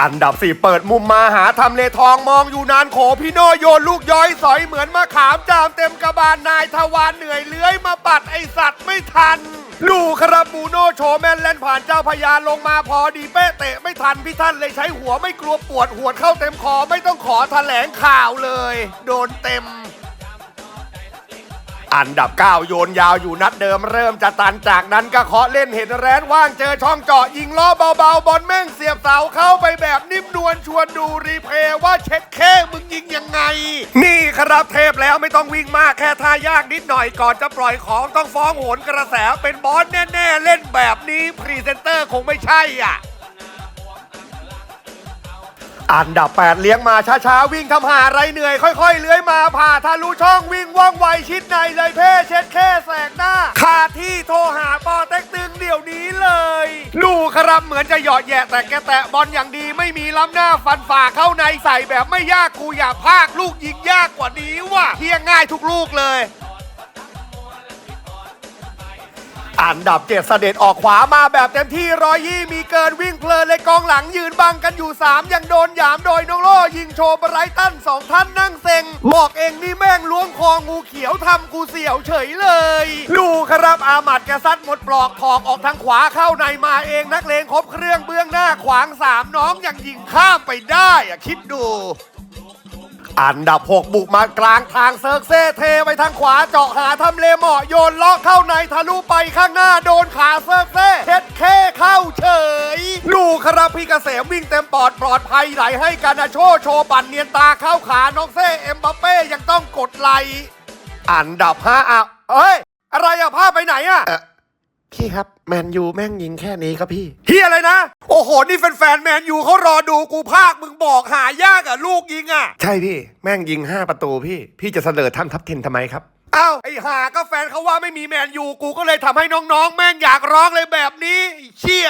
อันดับสี่เปิดมุมมาหาทำเลทองมองอยู่นานโขพี่โนโยนลูกย้อยสอยเหมือนมะขามจามเต็มกระบาลนายทวารเหนื่อยเลื้อยมาปัดไอสัตว์ไม่ทัน ลูครับบูโนโชว์แมนเล่นผ่านเจ้าพญาลงมาพอดีเป๊ะเตะไม่ทันพี่ท่านเลยใช้หัวไม่กลัวปวดหัวเข้าเต็มคอไม่ต้องขอแถลงข่าวเลย โดนเต็ม อันดับ 9 โยนยาวอยู่นัดเดิมเริ่มจะตันจากนั้นก็เคาะเล่นเห็นแรนว่างเจอช่องเจาะยิงล้อเบาๆ บอลแม่งเสียบเสาเข้าไปแบบนิ่มนวลชวนดูรีเพลย์ว่าเช็ดแค่มึงยิงยังไง นี่ครับเทพแล้วไม่ต้องวิ่งมากแค่ท่ายากนิดหน่อยก่อนจะปล่อยของต้องฟ้องโหนกระแสเป็นบอสแน่ๆ เล่นแบบนี้พรีเซนเตอร์คงไม่ใช่อะอันดับ 8 เลี้ยงมาช้าๆ วิ่งทำหาไรเหนื่อย ค่อย ๆ เลื้อยมาผ่าทะลุช่อง องไวชิดในเลยเพ่เช็ดแค่แสกหน้าขาดที่โทรหาปอเต็กตึงเดี๋ยวนี้เลยดูครับเหมือนจะหยอดแย่แต่แกแตะบอลอย่างดีไม่มีล้ำหน้าฟันฝ่าเข้าในใส่แบบไม่ยากกูอยากพากลูกยิงยากกว่านี้ว่ะเที่ยงง่ายทุกลูกเลยอันดับเจ็ดเสด็จออกขวามาแบบเต็มที่ร้อยยี่มีเกินวิ่งเพลินเลยกองหลังยืนบังกันอยู่ 3 ยังโดนหยามโดยน้องโล่ยิงโชว์บไรตันสองท่านนั่งเซ็งบอกเองนี่แม่ งล้วงคองูเขียวทำกูเสียวเฉยเลย ดูครับอาหมัดแกซัดหมดปลอกถอกออกทางขวาเข้าในมาเองนักเลงครบเครื่องเบื้องหน้าขวางสามน้องยังยิงข้ามไปได้อะคิดดูอันดับ 6 บุกมากลางทางเซิร์กเซ่เทไปทางขวาเจาะหาทำเลเหมาะโยนเลาะเข้าในทะลุไปข้างหน้าโดนขาเซิร์กเซ่เช็ดแค่เข้าเฉย ดูครับพี่เกษมวิ่งเต็มปอดปลอดภัยไหลให้กานาโชโชว์ปั่นเนียนตาเข้าขาน้องเซ่เอ็มบัปเป้ยังต้องกดไลค์อันดับ5อะเอ้ย อะไรอะภาพไปไหนอะพี่ครับ แมนยูแม่งยิงแค่นี้ครับพี่เฮียอะไรนะ โอ้โห นี่แฟนๆแมนยูเขารอดูกูภาคมึงบอกหายากอะลูกยิงอะใช่พี่ แม่งยิง 5 ประตูพี่ พี่จะเสนอท่านทัพเทนทำไมครับอ้าวไอ้หาก็แฟนเขาว่าไม่มีแมนยูกูก็เลยทำให้น้องๆ แม่งอยากร้องเลยแบบนี้ไอ้เชี่ย